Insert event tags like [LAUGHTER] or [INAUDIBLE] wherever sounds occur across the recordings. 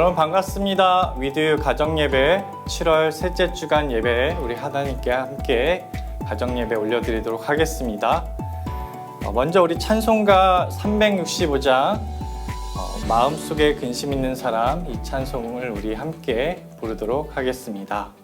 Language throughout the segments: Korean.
여러분 반갑습니다. 위드 가정 예배 7월 셋째 주간 예배 우리 하나님께 함께 가정 예배 올려드리도록 하겠습니다. 어, 먼저 우리 찬송가 365장 어, 마음속에 근심 있는 사람 이 찬송을 우리 함께 부르도록 하겠습니다.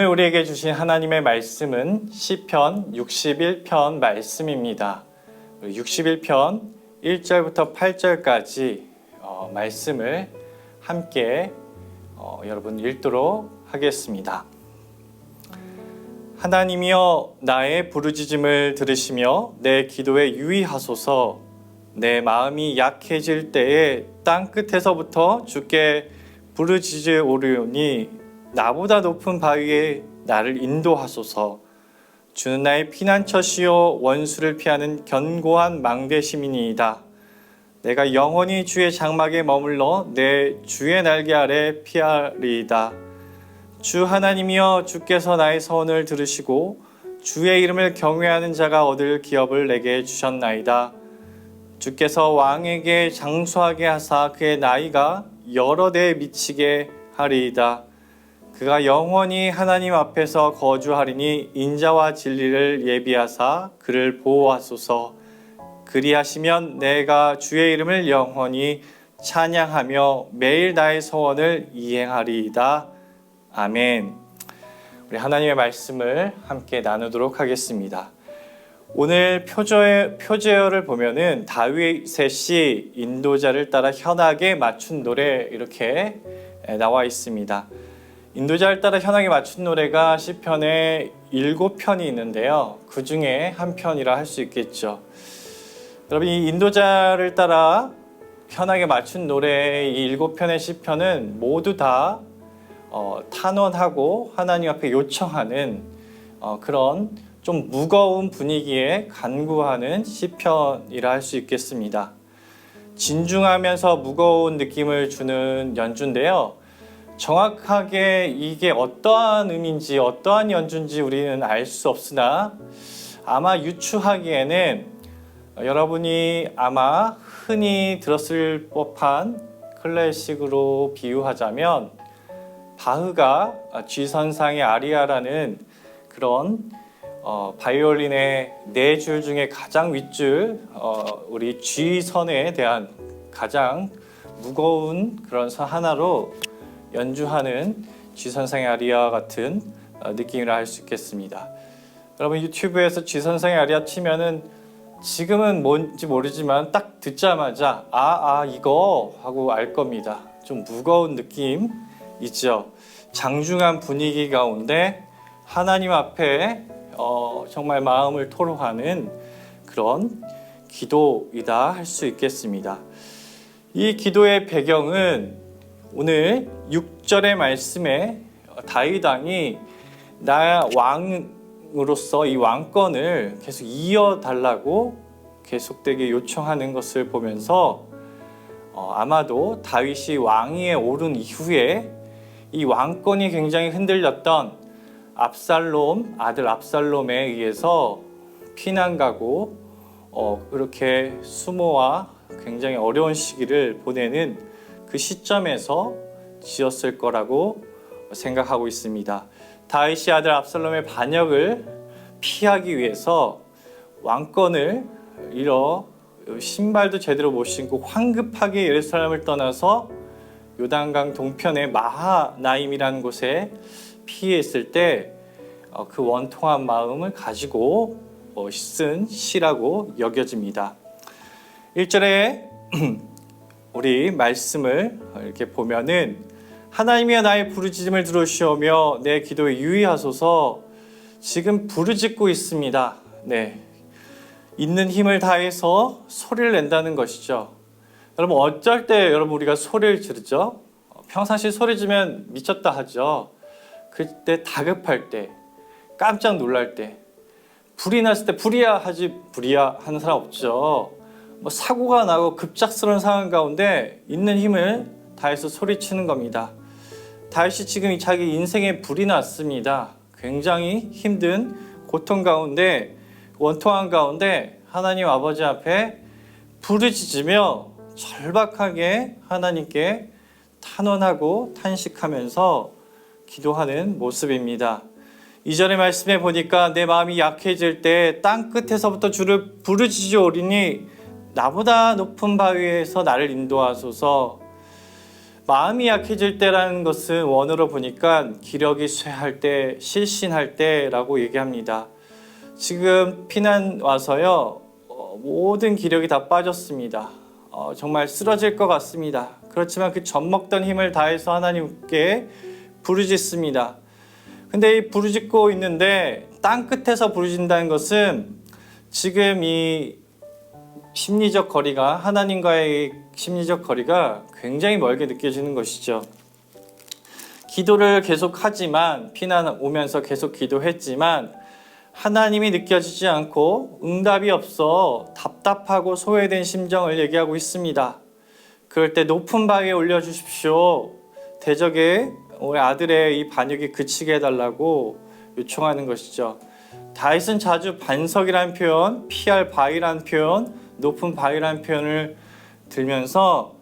오늘 우리에게 주신 하나님의 말씀은 시편 61편 말씀입니다. 61편 1절부터 8절까지 어, 말씀을 함께 어, 여러분 읽도록 하겠습니다. 하나님이여 나의 부르짖음을 들으시며 내 기도에 유의하소서 내 마음이 약해질 때에 땅 끝에서부터 주께 부르짖어 오르니 나보다 높은 바위에 나를 인도하소서 주는 나의 피난처시요 원수를 피하는 견고한 망대 시민이이다 내가 영원히 주의 장막에 머물러 내 주의 날개 아래 피하리이다 주 하나님이여 주께서 나의 서원을 들으시고 주의 이름을 경외하는 자가 얻을 기업을 내게 주셨나이다. 주께서 왕에게 장수하게 하사 그의 나이가 여러 대에 미치게 하리이다. 그가 영원히 하나님 앞에서 거주하리니 인자와 진리를 예비하사 그를 보호하소서. 그리하시면 내가 주의 이름을 영원히 찬양하며 매일 나의 서원을 이행하리이다. 아멘. 우리 하나님의 말씀을 함께 나누도록 하겠습니다. 오늘 표제, 표제어를 보면은 다윗의 인도자를 따라 현악에 맞춘 노래 이렇게 나와 있습니다. 인도자를 따라 현악에 맞춘 노래가 시편에 일곱 편이 있는데요. 그 중에 한 편이라 할 수 있겠죠. 여러분 이 인도자를 따라 현악에 맞춘 노래 이 일곱 편의 시편은 모두 다 어, 탄원하고 하나님 앞에 요청하는 어, 그런 좀 무거운 분위기에 간구하는 시편이라 할 수 있겠습니다. 진중하면서 무거운 느낌을 주는 연주인데요. 정확하게 이게 어떠한 의미인지 어떠한 연주인지 우리는 알 수 없으나 아마 유추하기에는 여러분이 아마 흔히 들었을 법한 클래식으로 비유하자면 바흐가 G선상의 아리아라는 그런 어, 바이올린의 네 줄 중에 가장 윗줄 어, 우리 G선에 대한 가장 무거운 그런 선 하나로 연주하는 G선상의 아리아 같은 어, 느낌이라 할 수 있겠습니다. 여러분 유튜브에서 G선상의 아리아 치면은 지금은 뭔지 모르지만 딱 듣자마자 아, 아, 이거 하고 알 겁니다. 좀 무거운 느낌 있죠. 장중한 분위기 가운데 하나님 앞에 어, 정말 마음을 토로하는 그런 기도이다 할 수 있겠습니다. 이 기도의 배경은 오늘 6절의 말씀에 다윗 왕이 나 왕으로서 이 왕권을 계속 이어달라고 계속되게 요청하는 것을 보면서 어, 아마도 다윗이 왕위에 오른 이후에 이 왕권이 굉장히 흔들렸던 압살롬 아들 압살롬에 의해서 피난 가고 어, 그렇게 수모와 굉장히 어려운 시기를 보내는 그 시점에서 지었을 거라고 생각하고 있습니다. 다윗이 아들 압살롬의 반역을 피하기 위해서 왕권을 잃어 신발도 제대로 못 신고 황급하게 예루살렘을 떠나서 요단강 동편의 마하나임이라는 곳에 피해 있을 때 그 원통한 마음을 가지고 어, 쓴 시라고 여겨집니다. 1절에 [CLEARS THROAT] 우리 말씀을 이렇게 보면은 하나님이여 나의 부르짖음을 들으시오며 내 기도에 유의하소서 지금 부르짖고 있습니다. 네. 있는 힘을 다해서 소리를 낸다는 것이죠. 여러분 어쩔 때 여러분 우리가 소리를 지르죠? 평상시 소리 지면 미쳤다 하죠. 그때 다급할 때, 깜짝 놀랄 때, 불이 났을 때 불이야 하지 불이야 하는 사람 없죠. 뭐 사고가 나고 급작스러운 상황 가운데 있는 힘을 다해서 소리치는 겁니다. 다윗이 지금 자기 인생에 불이 났습니다. 굉장히 힘든 고통 가운데 원통한 가운데 하나님 아버지 앞에 부르짖으며 절박하게 하나님께 탄원하고 탄식하면서 기도하는 모습입니다. 이전의 말씀에 보니까 내 마음이 약해질 때 땅 끝에서부터 주를 부르짖으오리니 나보다 높은 바위에서 나를 인도하소서 마음이 약해질 때라는 것은 원어로 보니까 기력이 쇠할 때, 실신할 때라고 얘기합니다. 지금 피난 와서요, 어, 모든 기력이 다 빠졌습니다. 어, 정말 쓰러질 것 같습니다. 그렇지만 그 젖먹던 힘을 다해서 하나님께 부르짖습니다. 근데 이 부르짖고 있는데 땅 끝에서 부르짖는다는 것은 지금 이 심리적 거리가 하나님과의 심리적 거리가 굉장히 멀게 느껴지는 것이죠. 기도를 계속 하지만 피난 오면서 계속 기도했지만 하나님이 느껴지지 않고 응답이 없어 답답하고 소외된 심정을 얘기하고 있습니다. 그럴 때 높은 바위에 올려 주십시오. 대적에 우리 아들의 이 반역이 그치게 해달라고 요청하는 것이죠. 다윗은 자주 반석이라는 표현, 피할 바위라는 표현, 높은 바위라는 표현을 들면서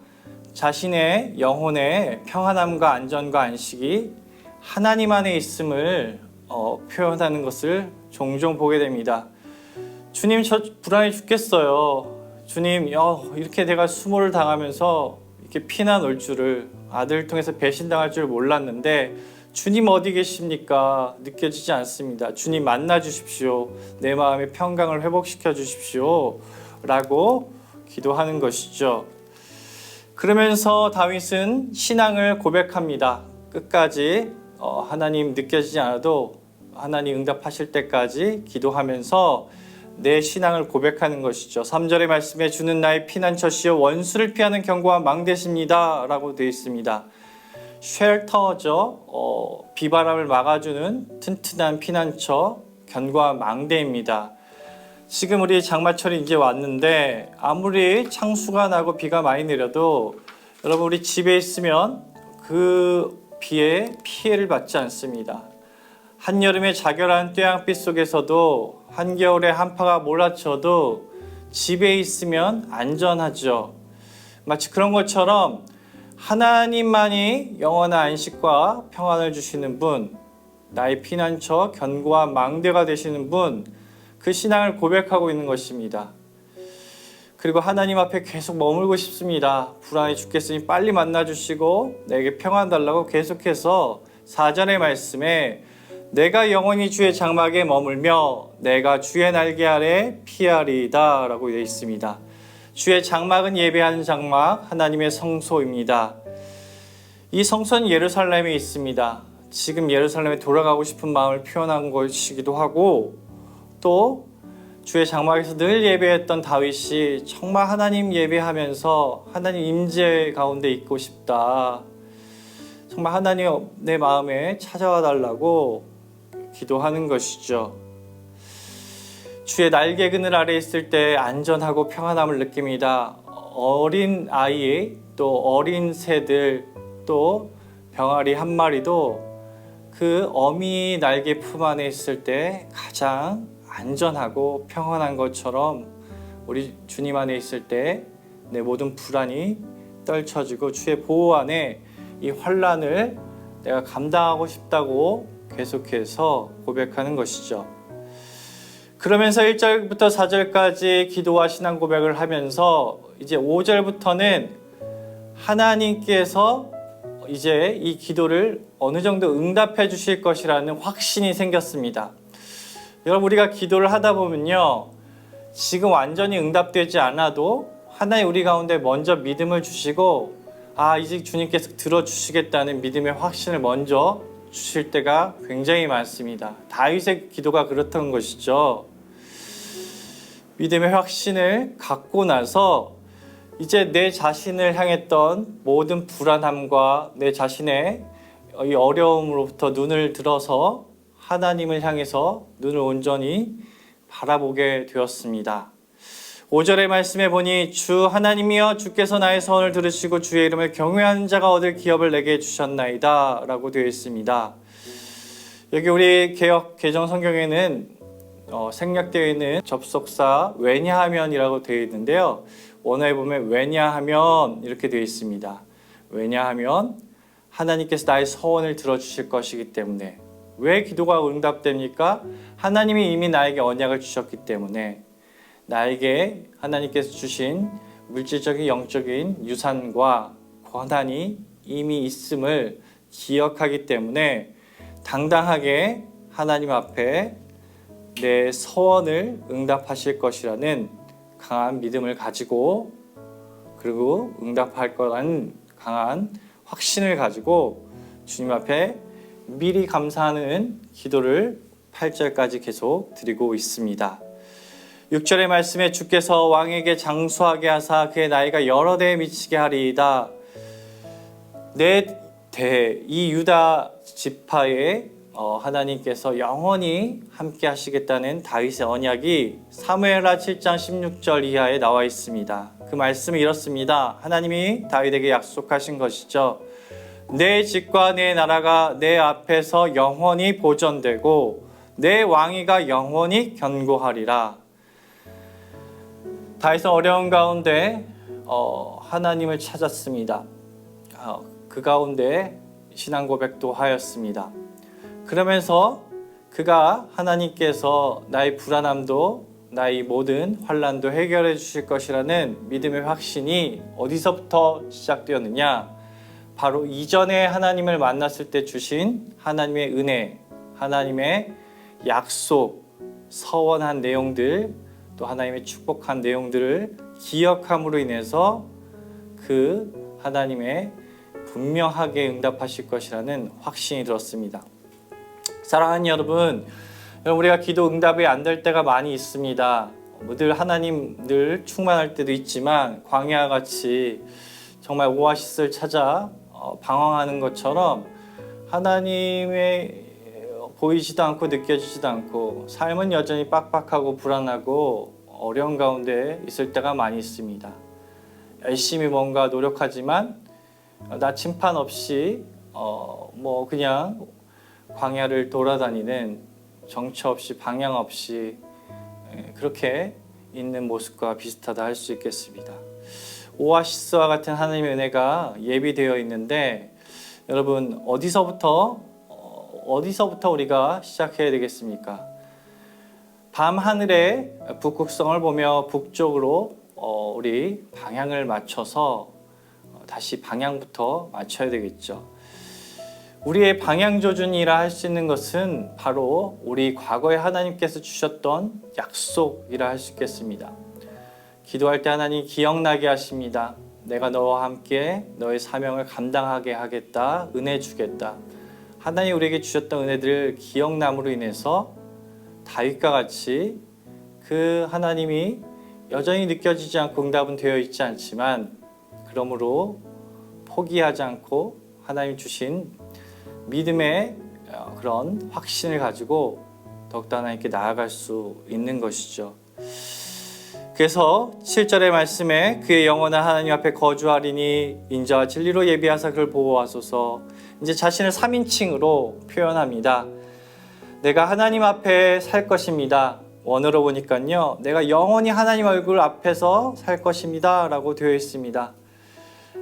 자신의 영혼의 평안함과 안전과 안식이 하나님 안에 있음을 어, 표현하는 것을 종종 보게 됩니다. 주님 저 불안해 죽겠어요. 주님 어, 이렇게 내가 수모를 당하면서 이렇게 피난 올 줄을 아들을 통해서 배신당할 줄 몰랐는데 주님 어디 계십니까? 느껴지지 않습니다. 주님 만나 주십시오. 내 마음의 평강을 회복시켜 주십시오. 라고 기도하는 것이죠. 그러면서 다윗은 신앙을 고백합니다. 끝까지 어, 하나님 느껴지지 않아도 하나님 응답하실 때까지 기도하면서 내 신앙을 고백하는 것이죠. 3절의 말씀에 주는 나의 피난처시여 원수를 피하는 견고한 망대십니다. 라고 되어 있습니다. 쉘터죠. 어, 비바람을 막아주는 튼튼한 피난처, 견고한 망대입니다. 지금 우리 장마철이 이제 왔는데 아무리 창수가 나고 비가 많이 내려도 여러분 우리 집에 있으면 그 비에 피해를 받지 않습니다. 한여름의 자결한 뙤양빛 속에서도 한겨울에 한파가 몰아쳐도 집에 있으면 안전하죠. 마치 그런 것처럼 하나님만이 영원한 안식과 평안을 주시는 분, 나의 피난처, 견고와 망대가 되시는 분, 그 신앙을 고백하고 있는 것입니다. 그리고 하나님 앞에 계속 머물고 싶습니다. 불안해 죽겠으니 빨리 만나 주시고 내게 평안 달라고 계속해서 사전의 말씀에 내가 영원히 주의 장막에 머물며 내가 주의 날개 아래 피하리다라고 되어 있습니다. 주의 장막은 예배하는 장막, 하나님의 성소입니다. 이 성소는 예루살렘에 있습니다. 지금 예루살렘에 돌아가고 싶은 마음을 표현한 것이기도 하고 또 주의 장막에서 늘 예배했던 다윗이 정말 하나님 예배하면서 하나님 임재 가운데 있고 싶다. 정말 하나님 내 마음에 찾아와 달라고 기도하는 것이죠. 주의 날개 그늘 아래 있을 때 안전하고 평안함을 느낍니다. 어린 아이 또 어린 새들 또 병아리 한 마리도 그 어미 날개 품 안에 있을 때 가장 안전하고 평안한 것처럼 우리 주님 안에 있을 때 내 모든 불안이 떨쳐지고 주의 보호 안에 이 환란을 내가 감당하고 싶다고 계속해서 고백하는 것이죠. 그러면서 1절부터 4절까지 기도와 신앙 고백을 하면서 이제 5절부터는 하나님께서 이제 이 기도를 어느 정도 응답해 주실 것이라는 확신이 생겼습니다. 여러분 우리가 기도를 하다 보면요. 지금 완전히 응답되지 않아도 하나님 우리 가운데 먼저 믿음을 주시고 아 이제 주님께서 들어주시겠다는 믿음의 확신을 먼저 주실 때가 굉장히 많습니다. 다윗의 기도가 그렇던 것이죠. 믿음의 확신을 갖고 나서 이제 내 자신을 향했던 모든 불안함과 내 자신의 이 어려움으로부터 눈을 들어서 하나님을 향해서 눈을 온전히 바라보게 되었습니다. 5절의 말씀에 보니 주 하나님이여 주께서 나의 서원을 들으시고 주의 이름을 경외하는 자가 얻을 기업을 내게 주셨나이다 라고 되어 있습니다. 여기 우리 개혁 개정 성경에는 어, 생략되어 있는 접속사 왜냐하면이라고 되어 있는데요. 원어에 보면 왜냐하면 이렇게 되어 있습니다. 왜냐하면 하나님께서 나의 서원을 들어주실 것이기 때문에 왜 기도가 응답됩니까? 하나님이 이미 나에게 언약을 주셨기 때문에 나에게 하나님께서 주신 물질적인 영적인 유산과 권한이 이미 있음을 기억하기 때문에 당당하게 하나님 앞에 내 서원을 응답하실 것이라는 강한 믿음을 가지고 그리고 응답할 거라는 강한 확신을 가지고 주님 앞에 미리 감사하는 기도를 8절까지 계속 드리고 있습니다. 6절의 말씀에 주께서 왕에게 장수하게 하사 그의 나이가 여러 대에 미치게 하리이다. 내 대 이 유다 지파에 어, 하나님께서 영원히 함께 하시겠다는 다윗의 언약이 사무엘하 7장 16절 이하에 나와 있습니다. 그 말씀은 이렇습니다. 하나님이 다윗에게 약속하신 것이죠. 내 집과 내 나라가 내 앞에서 영원히 보존되고 내 왕위가 영원히 견고하리라. 다윗은 어려운 가운데 어, 하나님을 찾았습니다. 어, 그 가운데 신앙 고백도 하였습니다. 그러면서 그가 하나님께서 나의 불안함도 나의 모든 환란도 해결해 주실 것이라는 믿음의 확신이 어디서부터 시작되었느냐? 바로 이전에 하나님을 만났을 때 주신 하나님의 은혜, 하나님의 약속, 서원한 내용들, 또 하나님의 축복한 내용들을 기억함으로 인해서 그 하나님의 분명하게 응답하실 것이라는 확신이 들었습니다. 사랑하는 여러분, 우리가 기도 응답이 안 될 때가 많이 있습니다. 뭐늘 하나님 늘 충만할 때도 있지만 광야와 같이 정말 오아시스를 찾아 어, 방황하는 것처럼 하나님의 보이지도 않고 느껴지지도 않고 삶은 여전히 빡빡하고 불안하고 어려운 가운데 있을 때가 많이 있습니다. 열심히 뭔가 노력하지만 나침판 없이 어, 뭐 그냥 광야를 돌아다니는 정처 없이 방향 없이 예, 그렇게 있는 모습과 비슷하다 할 수 있겠습니다. 오아시스와 같은 하나님의 은혜가 예비되어 있는데 여러분 어디서부터 어, 어디서부터 우리가 시작해야 되겠습니까? 밤 하늘의 북극성을 보며 북쪽으로 어, 우리 방향을 맞춰서 어, 다시 방향부터 맞춰야 되겠죠. 우리의 방향 조준이라 할 수 있는 것은 바로 우리 과거에 하나님께서 주셨던 약속이라 할 수 있겠습니다. 기도할 때 하나님 기억나게 하십니다. 내가 너와 함께 너의 사명을 감당하게 하겠다. 은혜 주겠다. 하나님 우리에게 주셨던 은혜들을 기억남으로 인해서 다윗과 같이 그 하나님이 여전히 느껴지지 않고 응답은 되어 있지 않지만 그러므로 포기하지 않고 하나님 주신 믿음의 어, 그런 확신을 가지고 더욱더 하나님께 나아갈 수 있는 것이죠. 그래서 7절의 말씀에 그의 영원한 하나님 앞에 거주하리니 인자와 진리로 예비하사 그를 보호하소서 이제 자신을 3인칭으로 표현합니다. 내가 하나님 앞에 살 것입니다. 원어로 보니까요. 내가 영원히 하나님 얼굴 앞에서 살 것입니다. 라고 되어 있습니다.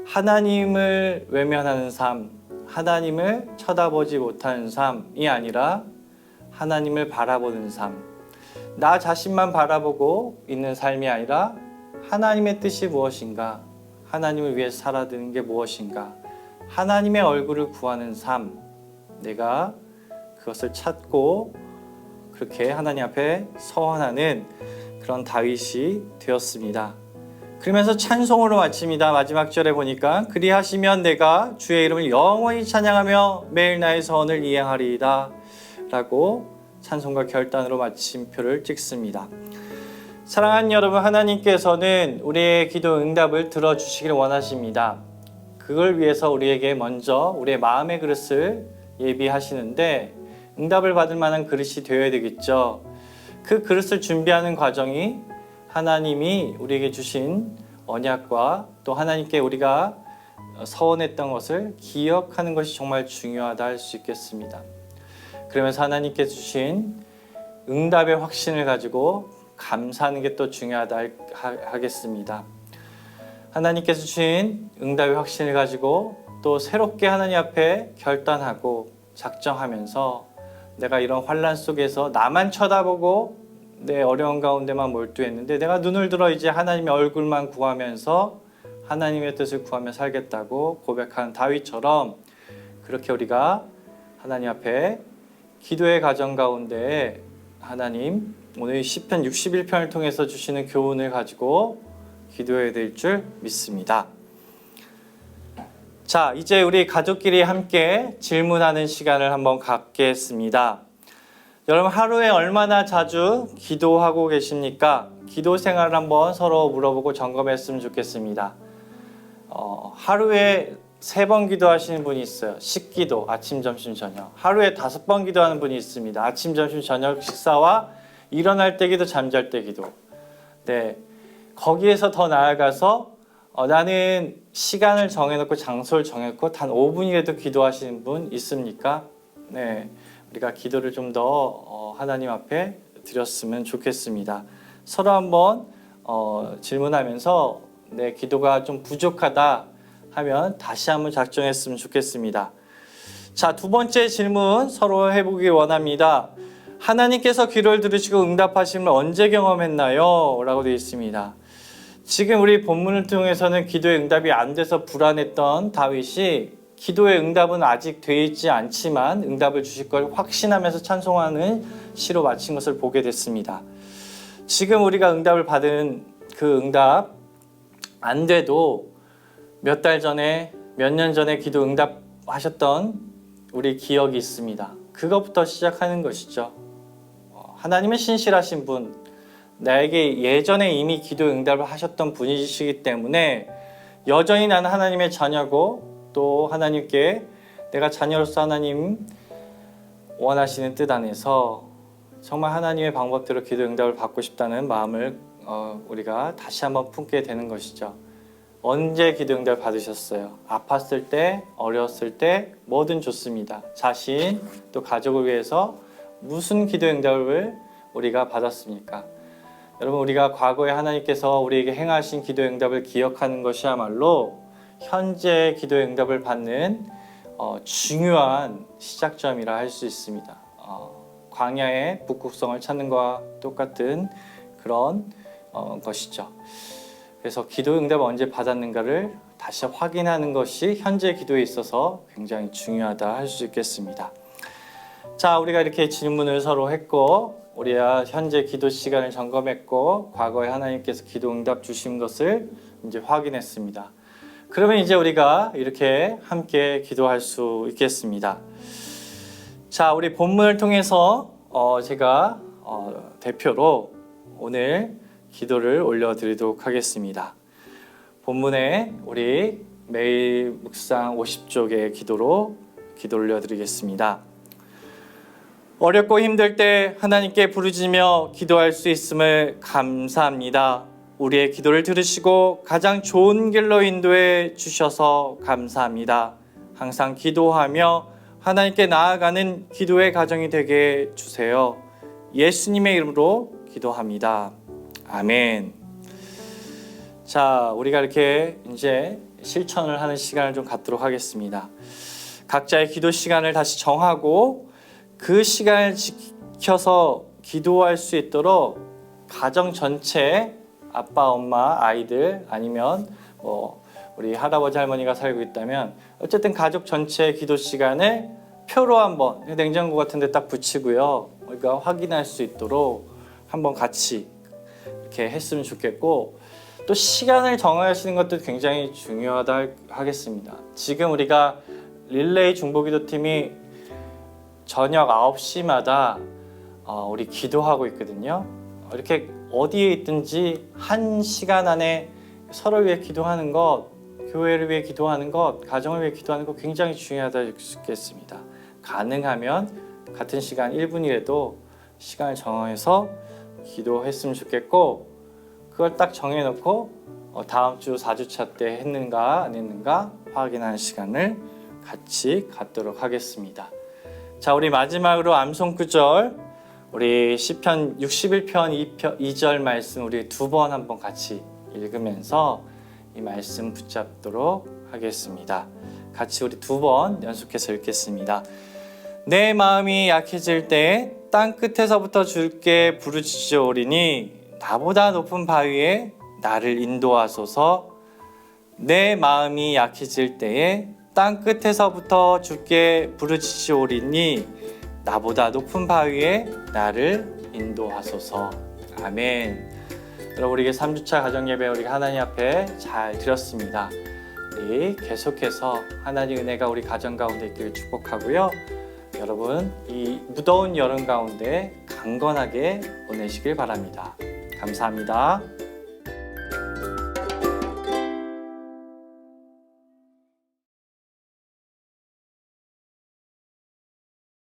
하나님을 외면하는 삶, 하나님을 쳐다보지 못하는 삶이 아니라 하나님을 바라보는 삶. 나 자신만 바라보고 있는 삶이 아니라 하나님의 뜻이 무엇인가? 하나님을 위해서 살아드는 게 무엇인가? 하나님의 얼굴을 구하는 삶. 내가 그것을 찾고 그렇게 하나님 앞에 서원하는 그런 다윗이 되었습니다. 그러면서 찬송으로 마칩니다. 마지막 절에 보니까 그리하시면 내가 주의 이름을 영원히 찬양하며 매일 나의 서원을 이행하리이다 라고 찬송과 결단으로 마침표를 찍습니다. 사랑하는 여러분 하나님께서는 우리의 기도 응답을 들어주시기를 원하십니다. 그걸 위해서 우리에게 먼저 우리의 마음의 그릇을 예비하시는데 응답을 받을 만한 그릇이 되어야 되겠죠. 그 그릇을 준비하는 과정이 하나님이 우리에게 주신 언약과 또 하나님께 우리가 서원했던 것을 기억하는 것이 정말 중요하다 할 수 있겠습니다. 그러면서 하나님께 주신 응답의 확신을 가지고 감사하는 게 또 중요하다 하- 하겠습니다. 하나님께서 주신 응답의 확신을 가지고 또 새롭게 하나님 앞에 결단하고 작정하면서 내가 이런 환란 속에서 나만 쳐다보고 내 어려운 가운데만 몰두했는데 내가 눈을 들어 이제 하나님의 얼굴만 구하면서 하나님의 뜻을 구하며 살겠다고 고백한 다윗처럼 그렇게 우리가 하나님 앞에 기도의 가정 가운데 하나님 오늘 시편 61편을 통해서 주시는 교훈을 가지고 기도해야 될 줄 믿습니다. 자, 이제 우리 가족끼리 함께 질문하는 시간을 한번 갖겠습니다. 여러분 하루에 얼마나 자주 기도하고 계십니까? 기도 생활을 한번 서로 물어보고 점검했으면 좋겠습니다. 어, 하루에 세 번 기도하시는 분이 있어요. 식기도 아침, 점심, 저녁. 하루에 다섯 번 기도하는 분이 있습니다. 아침, 점심, 저녁 식사와 일어날 때 기도, 잠잘 때 기도. 네, 거기에서 더 나아가서 어, 나는 시간을 정해놓고 장소를 정해놓고 단 5분이라도 기도하시는 분 있습니까? 네, 우리가 기도를 좀 더 어, 하나님 앞에 드렸으면 좋겠습니다. 서로 한번 어, 질문하면서 내 기도가 좀 부족하다 하면 다시 한번 작정했으면 좋겠습니다. 자, 두 번째 질문 서로 해보기 원합니다. 하나님께서 기도를 들으시고 응답하심을 언제 경험했나요? 라고 되어 있습니다. 지금 우리 본문을 통해서는 기도의 응답이 안 돼서 불안했던 다윗이 기도의 응답은 아직 되어 있지 않지만 응답을 주실 걸 확신하면서 찬송하는 시로 마친 것을 보게 됐습니다. 지금 우리가 응답을 받은 그 응답 안 돼도 몇 달 전에 몇 년 전에 기도 응답하셨던 우리 기억이 있습니다. 그것부터 시작하는 것이죠. 어, 하나님의 신실하신 분, 나에게 예전에 이미 기도 응답을 하셨던 분이시기 때문에 여전히 나는 하나님의 자녀고 또 하나님께 내가 자녀로서 하나님 원하시는 뜻 안에서 정말 하나님의 방법대로 기도 응답을 받고 싶다는 마음을 어, 우리가 다시 한번 품게 되는 것이죠. 언제 기도 응답을 받으셨어요? 아팠을 때, 어려웠을 때 뭐든 좋습니다. 자신 또 가족을 위해서 무슨 기도 응답을 우리가 받았습니까? 여러분 우리가 과거에 하나님께서 우리에게 행하신 기도 응답을 기억하는 것이야말로 현재 기도 응답을 받는 어, 중요한 시작점이라 할 수 있습니다. 어, 광야의 북극성을 찾는 것과 똑같은 그런 어, 것이죠. 그래서 기도 응답을 언제 받았는가를 다시 확인하는 것이 현재 기도에 있어서 굉장히 중요하다 할 수 있겠습니다. 자, 우리가 이렇게 질문을 서로 했고, 우리가 현재 기도 시간을 점검했고, 과거에 하나님께서 기도 응답 주신 것을 이제 확인했습니다. 그러면 이제 우리가 이렇게 함께 기도할 수 있겠습니다. 자, 우리 본문을 통해서 어, 제가 어, 대표로 오늘 기도를 올려드리도록 하겠습니다. 본문에 우리 매일 묵상 50쪽의 기도로 기도 올려드리겠습니다. 어렵고 힘들 때 하나님께 부르짖으며 기도할 수 있음을 감사합니다. 우리의 기도를 들으시고 가장 좋은 길로 인도해 주셔서 감사합니다. 항상 기도하며 하나님께 나아가는 기도의 가정이 되게 주세요. 예수님의 이름으로 기도합니다. 아멘. 자, 우리가 이렇게 이제 실천을 하는 시간을 좀 갖도록 하겠습니다. 각자의 기도 시간을 다시 정하고 그 시간을 지켜서 기도할 수 있도록 가정 전체 아빠, 엄마, 아이들 아니면 뭐 우리 할아버지 할머니가 살고 있다면 어쨌든 가족 전체 기도 시간을 표로 한번 냉장고 같은 데 딱 붙이고요. 우리가 확인할 수 있도록 한번 같이 이렇게 했으면 좋겠고 또 시간을 정하시는 것도 굉장히 중요하다 하겠습니다. 지금 우리가 릴레이 중보기도 팀이 저녁 9시마다 어, 우리 기도하고 있거든요. 이렇게 어디에 있든지 한 시간 안에 서로를 위해 기도하는 것, 교회를 위해 기도하는 것, 가정을 위해 기도하는 것 굉장히 중요하다 싶겠습니다. 가능하면 같은 시간 1분이라도 시간을 정해서 기도했으면 좋겠고 그걸 딱 정해놓고 어, 다음 주 4주차 때 했는가 안 했는가 확인하는 시간을 같이 갖도록 하겠습니다. 자, 우리 마지막으로 암송 구절 우리 시편 61편 2편, 2절 말씀 우리 두 번 한번 같이 읽으면서 이 말씀 붙잡도록 하겠습니다. 같이 우리 두 번 연속해서 읽겠습니다. 내 마음이 약해질 때 땅 끝에서부터 주께 부르짖으오리니 나보다 높은 바위에 나를 인도하소서. 내 마음이 약해질 때에 땅 끝에서부터 주께 부르짖으오리니 나보다 높은 바위에 나를 인도하소서. 아멘. 여러분 우리에게 3주차 가정예배 우리가 하나님 앞에 잘 드렸습니다. 우리 계속해서 하나님 은혜가 우리 가정 가운데 있기를 축복하고요. 여러분 이 무더운 여름 가운데 강건하게 보내시길 바랍니다 감사합니다